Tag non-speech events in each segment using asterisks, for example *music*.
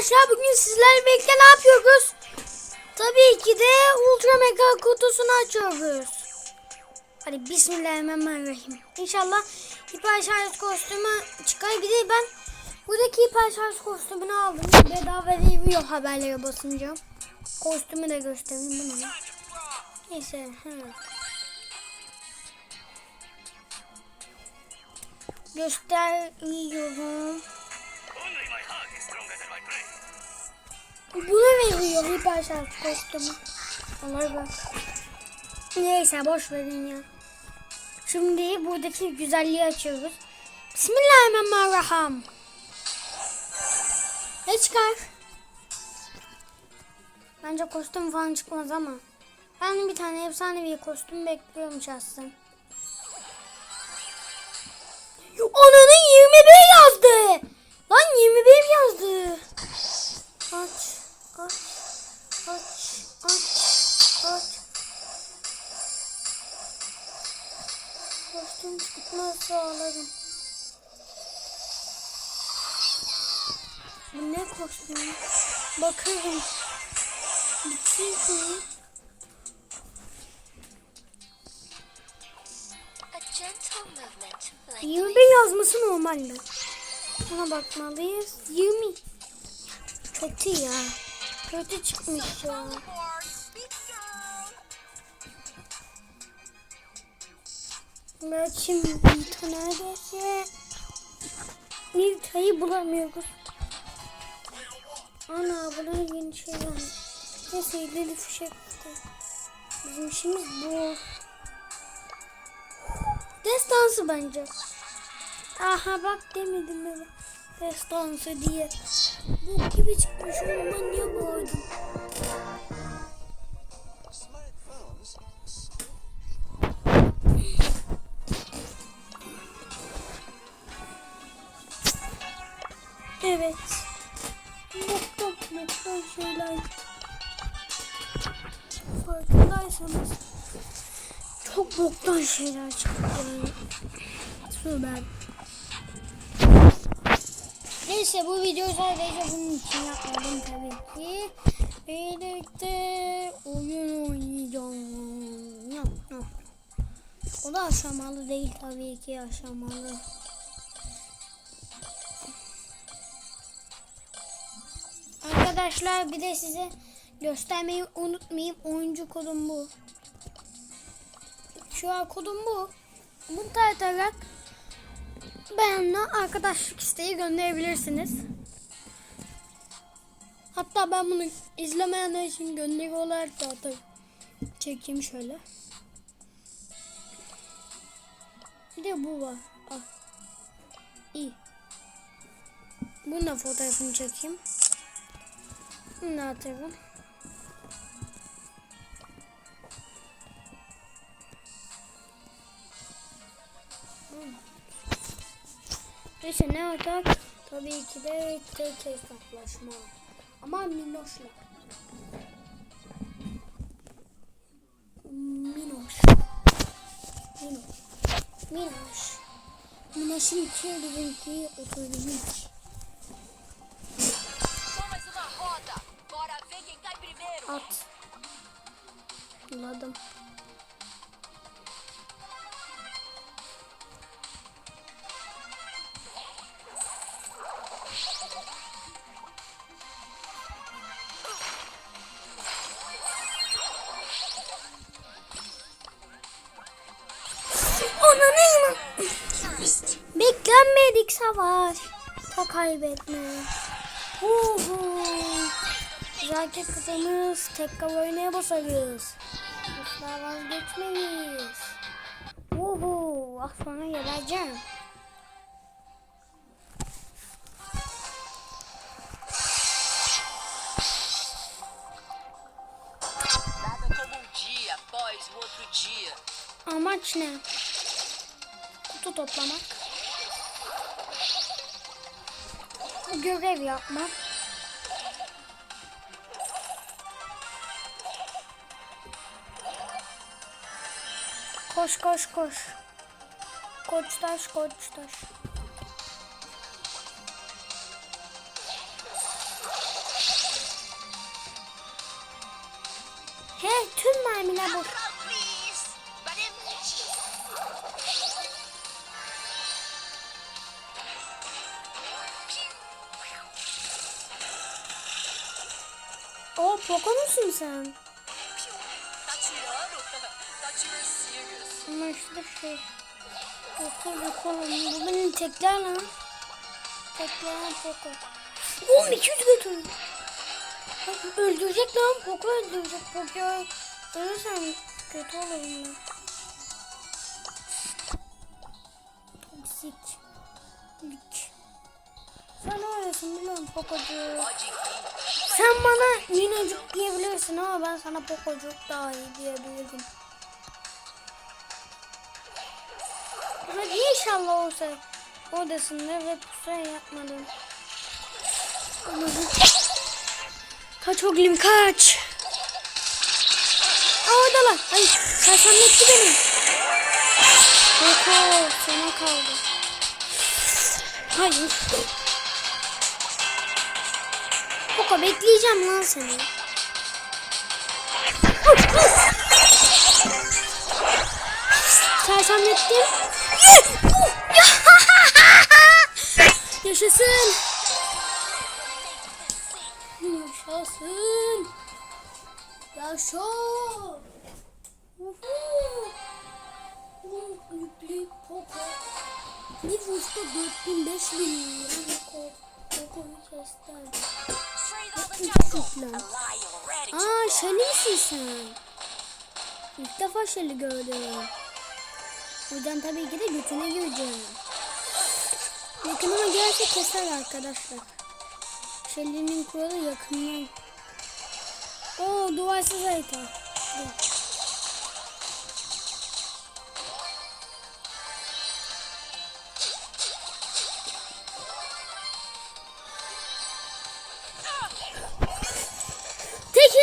arkadaşlar bugün sizlerle birlikte ne yapıyoruz? Tabii ki de Ultra Mega kutusunu açıyoruz. Hadi Bismillahirrahmanirrahim. İnşallah hiper şarj kostümü çıkar. Bir de ben buradaki hiper şarj kostümünü aldım. Bedava veriyor haberlere basınca. Kostümü de göstereyim bunu. Neyse. Hı. Gösteriyorum. Buna veriyor hiper şarj kostümü. Olay bak. Neyse boş verin ya. Şimdi buradaki güzelliği açıyoruz. Bismillahirrahmanirrahim. Ne çıkar? Bence kostüm falan çıkmaz ama. Ben bir tane efsanevi kostüm bekliyorum şahsen. Ananın 21 yazdı. Lan 21 yazdı. Aç, aç, aç, aç, aç. Kostüm çıkmazsa ağlarım. Bu ne kostümü? Bakarım. Bütün şunu. A gentle movement like 21 yazması normal mi? Buna bakmalıyız. 20. Kötü ya. Kötü çıkmış ya. Belki Nita neredeyse Nita'yı bulamıyoruz. Ana buna yeni şey var. Neyse ileri fişek. Bizim işimiz bu. Destansı bence. Aha bak demedim mi? Destansı diye. Bu gibi çıkmış oğlum ben niye bağırdım? Evet. Boktan boktan şeyler. Farkındaysanız çok boktan şeyler çıktı yani. Süper. Neyse bu videoyu sadece bunun için yapmadım tabii ki. Birlikte oyun oynayacağım. Yok. O da aşamalı değil tabii ki aşamalı. Arkadaşlar bir de size göstermeyi unutmayayım. Oyuncu kodum bu. Şu an kodum bu. Bunu taratarak benimle arkadaşlık isteği gönderebilirsiniz. Hatta ben bunu izlemeyenler için gönderi olarak da atarım. Çekeyim şöyle. Bir de bu var. Ah. İyi. Bunun da fotoğrafını çekeyim. Bunu da atarım. Neyse ne atak? Tabii ki de tek hesaplaşma. Ama Minoş'la. Minoş. Minoş. Minoş. Minoş'un iki bizimki otobüs. Só mais Beklenmedik savaş. Ta kaybetme. Uhu. Güzelce kızımız tekrar oynaya basarız. Asla vazgeçmeyiz. Uhu. Az sonra geleceğim. Um. Amaç ne? Kutu toplamak. görev yapmak. Koş koş koş. Koç taş koç taş. He tüm mermiler bu. O Poco musun sen? Ama işte şey. Yok oğlum. Bu benim tekler lan. Tekler Poco. Oğlum 200 götür. Bak, Öldürecek lan. Poco öldürecek. Poco ölürsen kötü olurum ben. Toksik. Lik. Sen öylesin biliyorum vir. Sen bana minacık diyebilirsin ama ben sana Poco'cuk daha iyi diyebilirim. Hadi inşallah olsa odasında ve pusu yapmadım. Kaç oğlum kaç. Aa oradalar. Ay sersemletti beni. Poco sana kaldı. Hayır. Poco bekleyeceğim lan seni. Sersemlettim. Yaşasın. Yaşasın. Yaşa. Uhu. Yüklü Poco. Bir vuruşta 4000 5000 Poco. Poco'yu kestim. Aa misin sen? İlk defa Şeli gördüm. Yüzden tabii ki de götüne gireceğim. Yakınıma gelse keser arkadaşlar. Şeli'nin kuralı yakından. Oo duvarsız harita. Dur.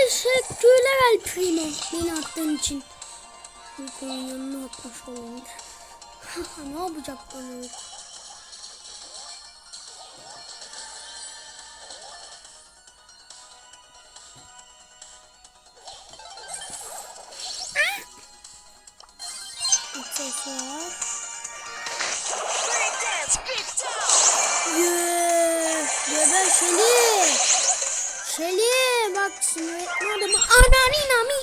Teşekkürler Primo beni attığın için. Uykunun yanına atmış olayım. *laughs* ne yapacak bana? Yeah, geber Şeli. Şeli şimdi adamı ananina mi.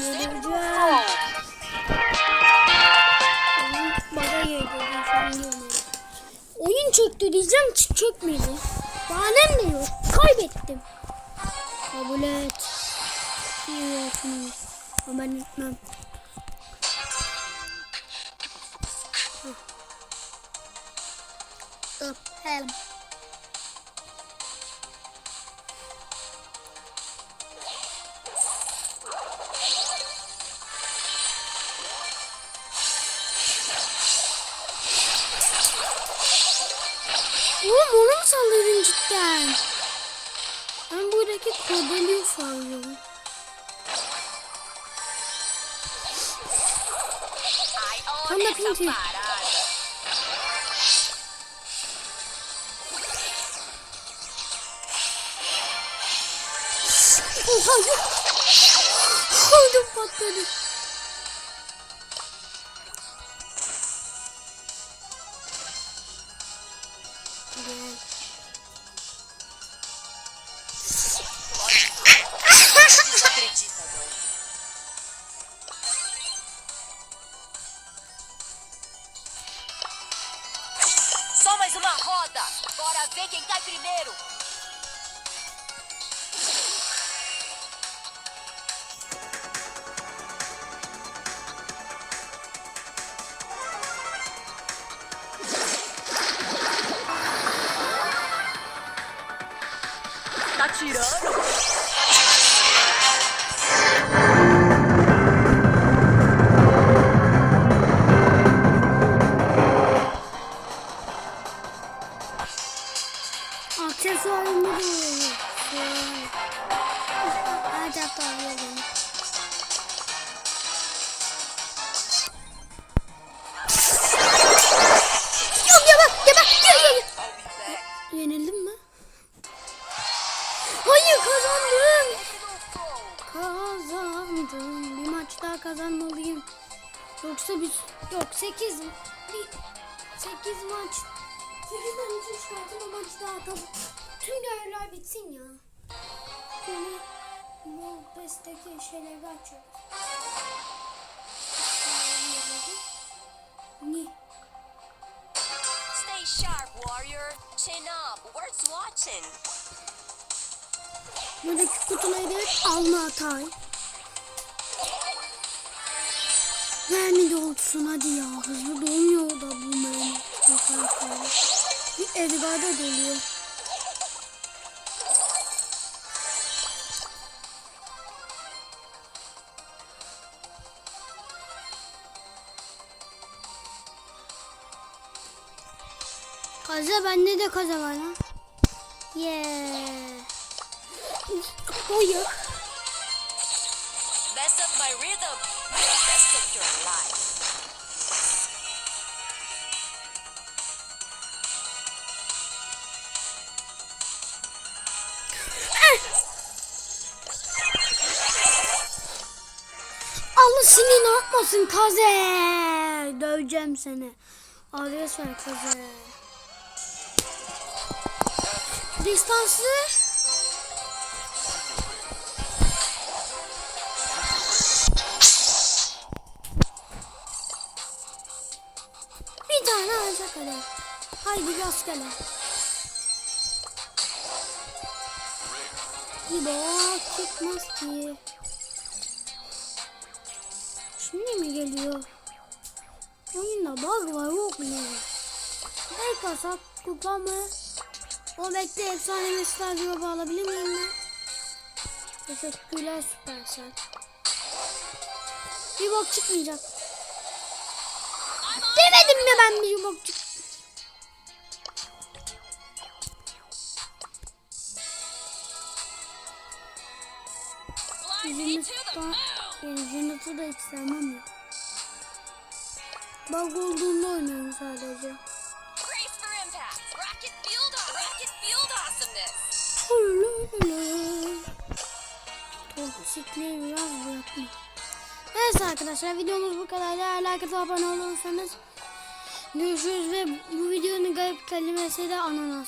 De vitória. Göreceğim. Bana geldi. Oyun çöktü diyeceğim çökmedi. Bahanem de yok. Kaybettim. Kabul et. İyi yapmış. Ama ben etmem. Dur, helm. Oğlum onu mu salladın cidden? Ben buradaki kodeliği sallıyorum. Ai, Anda olha hayır. Öldüm patladı. Só mais uma roda. Bora ver quem cai primeiro. Tá tirando? Yoksa biz yok 8 bir 8 maç 8 maç çıkartıp o maçı dağıtalım. Tüm görevler bitsin ya. Böyle bu besteki şeyleri açıyoruz. Ne? Stay sharp, warrior. Chin up. Words watching. Buradaki kutuları alma hatay. Mermi dolsun hadi ya. Hızlı dolmuyor da bu mermi. Arkadaşlar. Bir Edgar'da doluyor. Kaza bende de kaza var lan. Yeah. Hayır. Mess up my rhythm. Allah seni yapmasın kaze. Döveceğim seni. Adres ver kaze. Distanslı. Rastgele. Bir bak çıkmaz ki. Şimdi mi geliyor? Oyunda bug var yok mu? Her kasap kupa mı? O bekle efsane mesaj cevabı alabilir miyim ben? Teşekkürler Süpersel. Bir bok çıkmayacak. Demedim mi ben bir bok çık... Jennifer'da, yani Jennifer'da hiç sevmem ya. Bug olduğunda oynuyorum sadece. Toksikliği biraz bırakma. Neyse arkadaşlar videomuz bu kadar. Eğer like abone olursanız görüşürüz ve bu videonun garip kelimesi de ananas.